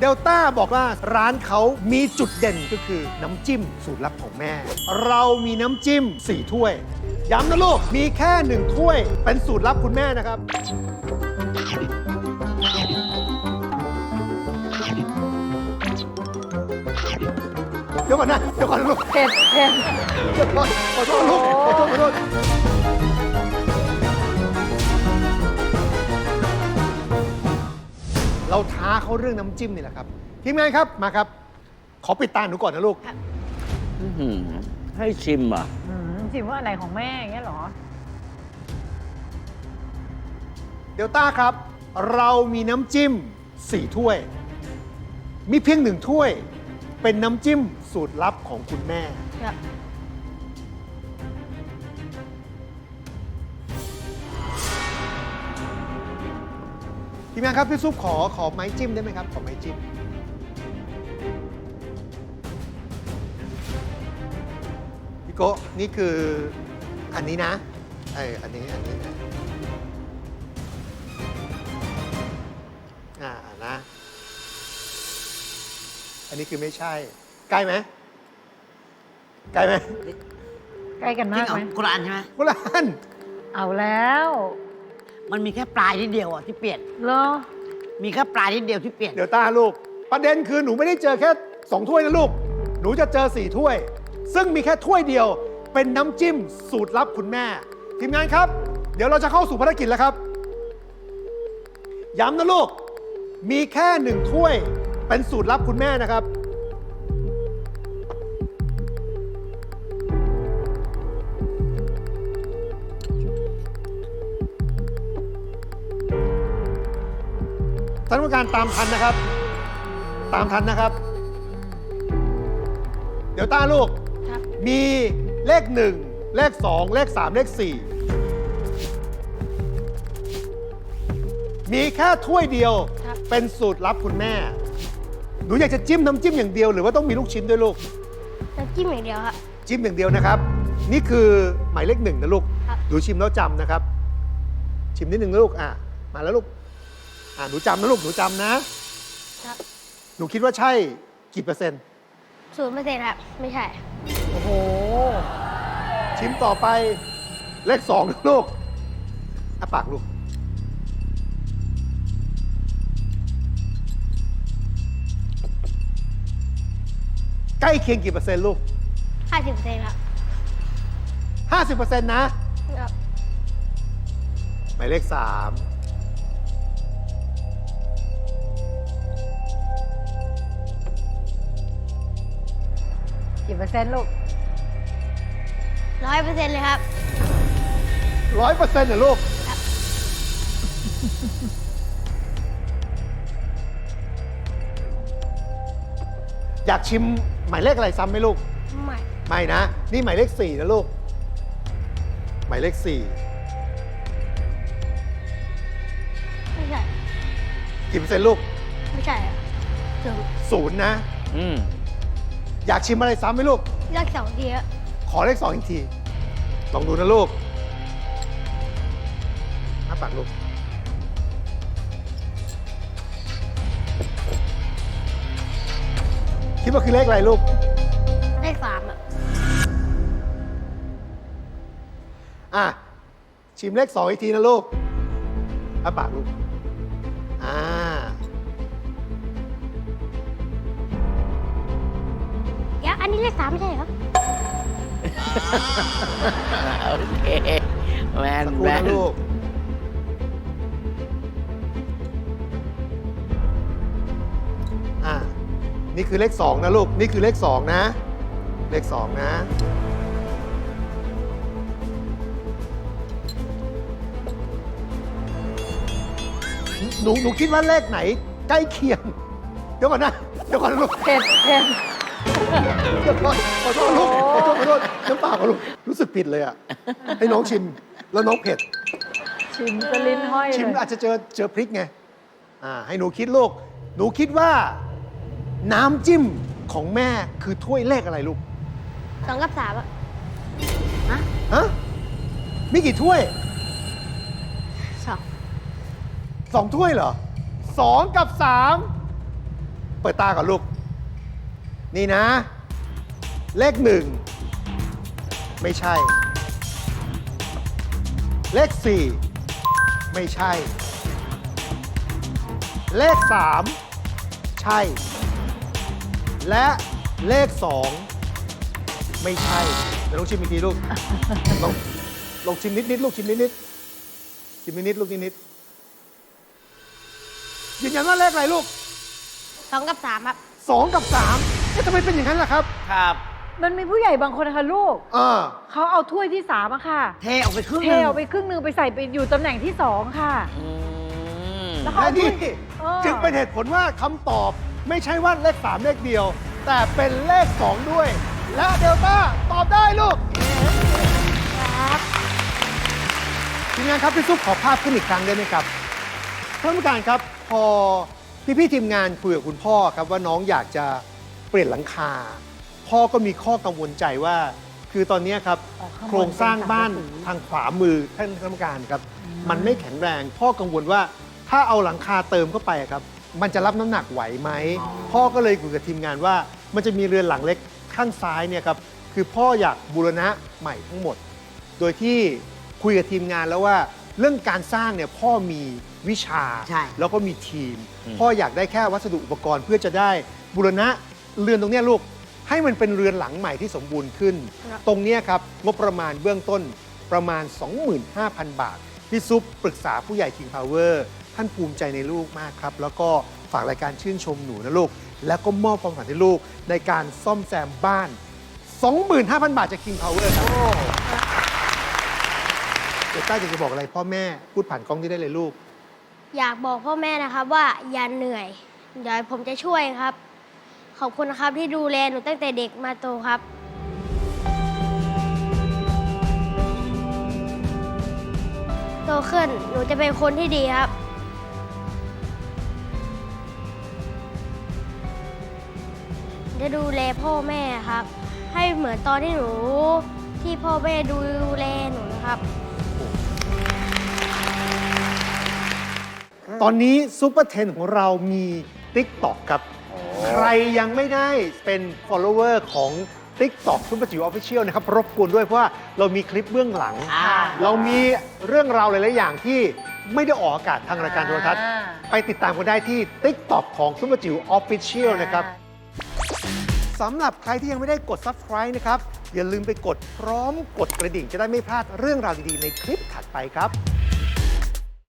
เดลต้าบอกว่าร้านเขามีจุดเด่นก็คือน้ำจิ้มสูตรลับของแม่ เรามีน้ำจิ้ม 4 ถ้วย ย้ำนะลูก มีแค่ 1 ถ้วย เป็นสูตรลับคุณแม่นะครับ เดี๋ยวก่อนนะ เดี๋ยวก่อนนะลูกเผ็ดเผ็ดเดี๋ยวก่อนขอโทษลูกขอโทษขอโทษ เราท้าเขาเรื่องน้ำจิ้มนี่แหละครับทีมงานครับมาครับ ขอปิดตาหนูก่อนนะลูก อื้อหือให้ชิมอะ อืมชิมว่าอะไรของแม่อย่างเงี้ยเหรอ เดลต้าครับ เรามีน้ำจิ้ม 4 ถ้วย มีเพียงหนึ่งถ้วย เป็นน้ำจิ้มสูตรลับของคุณแม่ ทีมงานครับพี่ซุปขอขอไม้จิ้มได้ไหมครับ ขอไม้จิ้ม พี่โกะนี่คืออันนี้นะเอออันนี้อันนี้นะอ่านะ อันนี้คือไม่ใช่ ใกล้ไหมใกล้ไหมใกล้กันจริมางกเหรอไหมกุรอานใช่ไหมกุลานเอาแล้ว มันมีแค่ปลายนิดเดียวอะที่เปลี่ยน เหรอ มีแค่ปลายนิดเดียวที่เปลี่ยน เดี๋ยวตาลูก ประเด็นคือหนูไม่ได้เจอแค่สองถ้วยนะลูก หนูจะเจอสี่ถ้วย ซึ่งมีแค่ถ้วยเดียว เป็นน้ำจิ้มสูตรลับคุณแม่ ทีมงานครับ เดี๋ยวเราจะเข้าสู่ภารกิจแล้วครับ ย้ำนะลูก มีแค่หนึ่งถ้วย เป็นสูตรลับคุณแม่นะครับ ผู้การตามทันนะครับ ตามทันนะครับ เดี๋ยวต้าลูก ครับ มีเลขหนึ่งเลขสองเลขสามเลขสี่มีแค่ถ้วยเดียวครับ เป็นสูตรลับคุณแม่ หนูอยากจะจิ้มน้ำจิ้มอย่างเดียว หรือว่าต้องมีลูกชิ้นด้วยลูก น้ำจิ้มอย่างเดียวครับ จิ้มอย่างเดียวนะครับ นี่คือหมายเลขหนึ่งนะลูก ครับหนูชิมแล้วจำนะครับ ชิมนิดหนึ่งนะลูก อะ มาแล้วลูก อะหนูจำนะลูกหนูจำนะ ครับหนูคิดว่าใช่กี่เปอร์เซ็นต์ ศูนย์เปอร์เซ็นต์ครับ ไม่ใช่ โอ้โห ชิมต่อไปเลขสองนะลูกอะปากลูก ใกล้เคียงกี่เปอร์เซ็นต์ลูก ห้าสิบเปอร์เซ็นต์ครับห้าสิบเปอร์เซ็นต์นะ ครับ หมายเลขสาม กี่เปอร์เซ็นต์ลูกร้อยเปอร์เซ็นต์เลยครับ ร้อยเปอร์เซ็นต์เหรอลูก อยากชิมหมายเลขอะไรซ้ำไหมลูก ไม่ ไม่นะ นี่หมายเลขสี่นะลูก หมายเลขสี่ไม่ใช่ กี่เปอร์เซ็นต์ลูก ไม่ใช่ครับศูนย์ศูนย์นะ อืม Dạ, อยากชิมอะไรซ้ำไหมลูก เลือกสองทีครับขอเลขสองอีกที ลองดูนะลูกอ้าปากลูก คิดว่าคือเลขอะไรลูก เลขสามอะอะ ชิมเลขสองอีกทีนะลูกอ้าปากลูก เดี๋ยวอันนี้เลขสามไม่ใช่เหรอโอเคแมนสักครู่แมนะนลูก อะนี่คือเลขสองนะลูก นี่คือเลขสองนะ เลขสองนะ หนูหนูคิดว่าเลขไหน ใกล้เคียง เดี๋ยวก่อนนะ เดี๋ยวก่อนนะลูก เผ็ดเผ็ดเดี๋ยวก่อน ขอโทษลูกขอโทษขอโทษน้ำเปล่าขอลูกรู้สึกผิดเลยอะให้น้องชิมแล้วน้องเผ็ด ชิมจะลิ้นห้อยชิมเลยอาจจะเจอเจอพริกไงอ่าให้หนูคิดลูก หนูคิดว่า น้ำจิ้มของแม่คือถ้วยเลขอะไรลูก สองกับสามอะฮะ มีกี่ถ้วย สองสองถ้วยเหรอสองกับสามปิดตาก่อนลูก นี่นะ เลขหนึ่งไม่ใช่ เลขสี่ไม่ใช่ เลขสามใช่ และเลขสองไม่ใช่เดี๋ยวลองชิมอีกทีลูกลองลองชิมนิดนิดๆลูกชิมนิดนิดๆชิมนิดนิดๆลูกนิดนิดๆยืนยันว่าเลขอะไรลูกสองกับสามครับสองกับสามเอ๊ะทำไมเป็นอย่างนั้นล่ะครับครับ มันมีผู้ใหญ่บางคนนะคะลูก เออเขาเอาถ้วยที่สามอะค่ะ เทออกไปครึ่งหเทนึ่งออกไปครึ่งหนึงไปใส่ไปอยู่ตำแหน่งที่สองค่ะ อืมแล้วเขาและนี่เออจึงเป็นเหตุผลว่าคำตอบไม่ใช่ว่าเลขสามเลขเดียว แต่เป็นเลขสองด้วย และเดลต้าตอบได้ลูกครับทีมงานครับพี่ซุปขอภาพขึ้นอีกครั้งได้ไหมครับท่านผู้การครับพอพี่พี่ๆทีมงานคุยกับคุณพ่อครับว่าน้องอยากจะ เปลี่ยนหลังคา พ่อก็มีข้อกังวลใจว่า คือตอนนี้ครับอ๋อข้างบนโครงสร้างบ้านเป็นสังกะสี ทางขวามือท่านคณะกรรมการครับ มันไม่แข็งแรง พ่อกังวลว่าถ้าเอาหลังคาเติมเข้าไปครับ มันจะรับน้ำหนักไหวไหม พ่อก็เลยคุยกับทีมงานว่า มันจะมีเรือนหลังเล็กข้างซ้ายเนี่ยครับคือพ่ออยากบูรณะใหม่ทั้งหมด โดยที่คุยกับทีมงานแล้วว่า เรื่องการสร้างเนี่ยพ่อมีวิชา ใช่ แล้วก็มีทีมอืมพ่ออยากได้แค่วัสดุอุปกรณ์เพื่อจะได้บูรณะ เรือนตรงเนี้ยลูกให้มันเป็นเรือนหลังใหม่ที่สมบูรณ์ขึ้น ครับ ตรงเนี้ยครับงบประมาณเบื้องต้นประมาณ 25,000 บาท พี่ซุปปรึกษาผู้ใหญ่ King Power ท่านภูมิใจในลูกมากครับ แล้วก็ฝากรายการชื่นชมหนูนะลูก แล้วก็มอบความฝันให้ลูกในการซ่อมแซมบ้าน 25,000 บาทจาก King Power ครับเดี๋ยวต้าอยากจะบอกอะไรพ่อแม่พูดผ่านกล้องที่ได้เลยลูก อยากบอกพ่อแม่นะครับว่าอย่าเหนื่อย เดี๋ยวผมจะช่วยครับ ขอบคุณนะครับที่ดูแลหนูตั้งแต่เด็กมาโตครับโตขึ้นหนูจะเป็นคนที่ดีครับจะดูแลพ่อแม่ครับ ให้เหมือนตอนที่หนูที่พ่อแม่ดูแลหนูนะครับตอนนี้ซูเปอร์เทนของเรามี TikTok ครับ ใครยังไม่ได้เป็น follower ของ TikTok ซุปเปอร์จิ๋วออฟฟิเชียลนะครับ รบกวนด้วยเพราะว่าเรามีคลิปเบื้องหลัง อ่า เรามีเรื่องราวหลาย ๆ อย่างที่ไม่ได้ออกอากาศทางรายการโทรทัศน์ อ่า ไปติดตามกันได้ที่ TikTok ของซุปเปอร์จิ๋วออฟฟิเชียลนะครับ สำหรับใครที่ยังไม่ได้กด subscribe นะครับ อย่าลืมไปกดพร้อมกดกระดิ่งจะได้ไม่พลาดเรื่องราวดี ๆ ในคลิปถัดไปครับ